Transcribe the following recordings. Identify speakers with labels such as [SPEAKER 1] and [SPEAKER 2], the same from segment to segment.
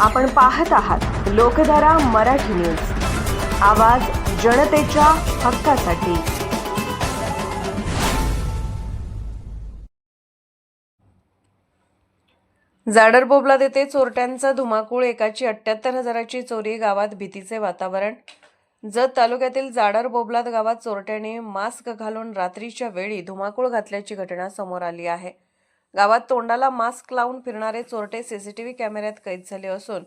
[SPEAKER 1] आपण पाहत आहात लोकधारा मराठी न्यूज. आवाज जनतेच्या हक्कासाठी. जाडर बोबला येथे चोरट्यांचा धुमाकूळ एकाची अठ्याहत्तर हजाराची चोरी गावात भीतीचे वातावरण. जत तालुक्यातील जाडर बोबलात गावात चोरट्याने मास्क घालून रात्रीच्या वेळी धुमाकूळ घातल्याची घटना समोर आली आहे. गावात तोंडाला मास्क लावून फिरणारे चोरटे सीसीटीव्ही कॅमेऱ्यात कैद झाले असून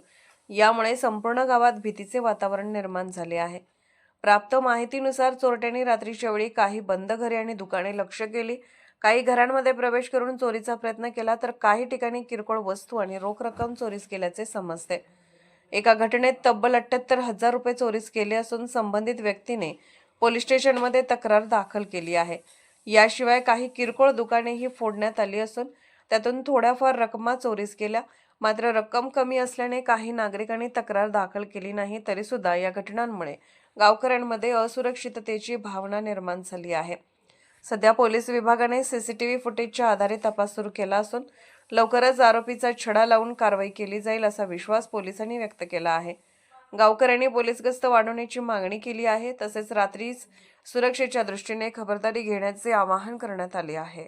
[SPEAKER 1] यामुळे संपूर्ण गावात भीतीचे वातावरण निर्माण झाले आहे. प्राप्त माहितीनुसार चोरट्यांनी रात्रीच्या वेळी काही बंद घरे आणि दुकाने लक्ष केली. काही घरांमध्ये प्रवेश करून चोरीचा प्रयत्न केला तर काही ठिकाणी किरकोळ वस्तू आणि रोख रक्कम चोरीस केल्याचे समजते. एका घटनेत तब्बल अठ्ठ्याहत्तर हजार रुपये चोरीस केले असून संबंधित व्यक्तीने पोलीस स्टेशनमध्ये तक्रार दाखल केली आहे. याशिवाय काही किरकोळ दुकानेही फोडण्यात आली असून त्यातून थोड्याफार रकमा चोरीस केल्या मात्र रक्कम कमी असल्याने काही नागरिकांनी तक्रार दाखल केली नाही तरी सुद्धा या घटनांमुळे गावकऱ्यांमध्ये असुरक्षिततेची भावना निर्माण झाली आहे. सध्या पोलीस विभागाने सीसीटीव्ही फुटेजच्या आधारे तपास सुरू केला असून लवकरच आरोपीचा छडा लावून कारवाई केली जाईल असा विश्वास पोलिसांनी व्यक्त केला आहे. गावकऱ्यांनी पोलीस गस्त वाढवण्याची मागणी केली आहे तसेच रात्रीच सुरक्षेच्या दृष्टीने खबरदारी घेण्याचे आवाहन करण्यात आले आहे.